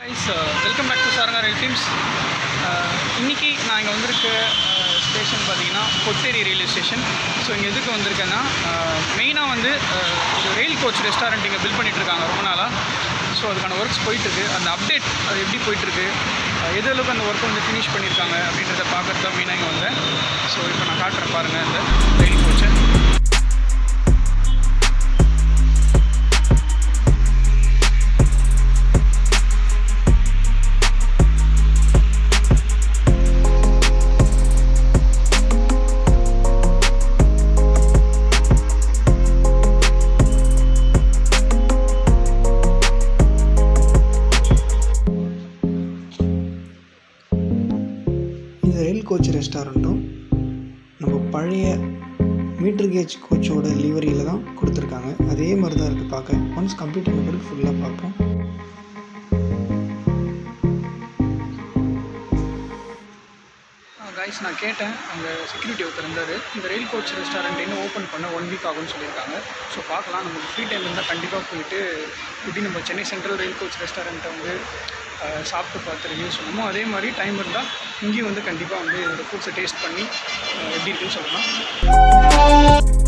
Guys welcome back to Saranga rail films இன்றைக்கி நான் இங்கே வந்திருக்க ஸ்டேஷன் பார்த்தீங்கன்னா பொட்டேரி ரயில்வே ஸ்டேஷன் ஸோ இங்கே எதுக்கு வந்திருக்கேன்னா uh, மெயினாக வந்து uh, ஒரு ரயில் கோச் ரெஸ்டாரண்ட் இங்கே பில் பண்ணிகிட்ருக்காங்க ரொம்ப நாளாக ஸோ அதுக்கான ஒர்க்ஸ் போயிட்டுருக்கு அந்த அப்டேட் அது எப்படி போயிட்டுருக்கு uh, எது அளவுக்கு அந்த ஒர்க் வந்து ஃபினிஷ் பண்ணியிருக்காங்க அப்படின்றத பார்க்குறது தான் மெயினாக இங்கே வந்தேன். ஸோ இப்போ நான் காட்டுறேன் பாருங்கள் இந்த ரயில் கோச் இந்த ரயில் கோச் ரெஸ்டாரண்ட்டும் நம்ம பழைய மீட்டர் கேஜ் கோச்சோட லிவரியில் தான் கொடுத்துருக்காங்க. அதே மாதிரி தான் இருக்குது பார்க்க. ஒன்ஸ் கம்ப்ளீட் பண்ண பிறகு ஃபுல்லாக பார்ப்போம். கைஸ் நான் கேட்டேன். அங்கே செக்யூரிட்டி ஒருத்தர் இருந்தார். இந்த ரயில் கோச் ரெஸ்டாரண்ட் இன்னும் ஓப்பன் பண்ண ஒன் வீக் ஆகும்னு சொல்லியிருக்காங்க. ஸோ பார்க்கலாம். நமக்கு ஃப்ரீ டைம் இருந்தால் கண்டிப்பாக போயிட்டு இப்படி நம்ம சென்னை சென்ட்ரல் ரயில் கோச் ரெஸ்டாரண்ட்டை வந்து சாப்பிட்டு பார்த்து ரிவ்யூ சொல்லணுமோ அதே மாதிரி டைம் இருந்தால் இங்கேயும் வந்து கண்டிப்பாக வந்து இதோட ஃபுட்ஸை டேஸ்ட் பண்ணி எப்படி இருக்குன்னு சொல்லலாம்.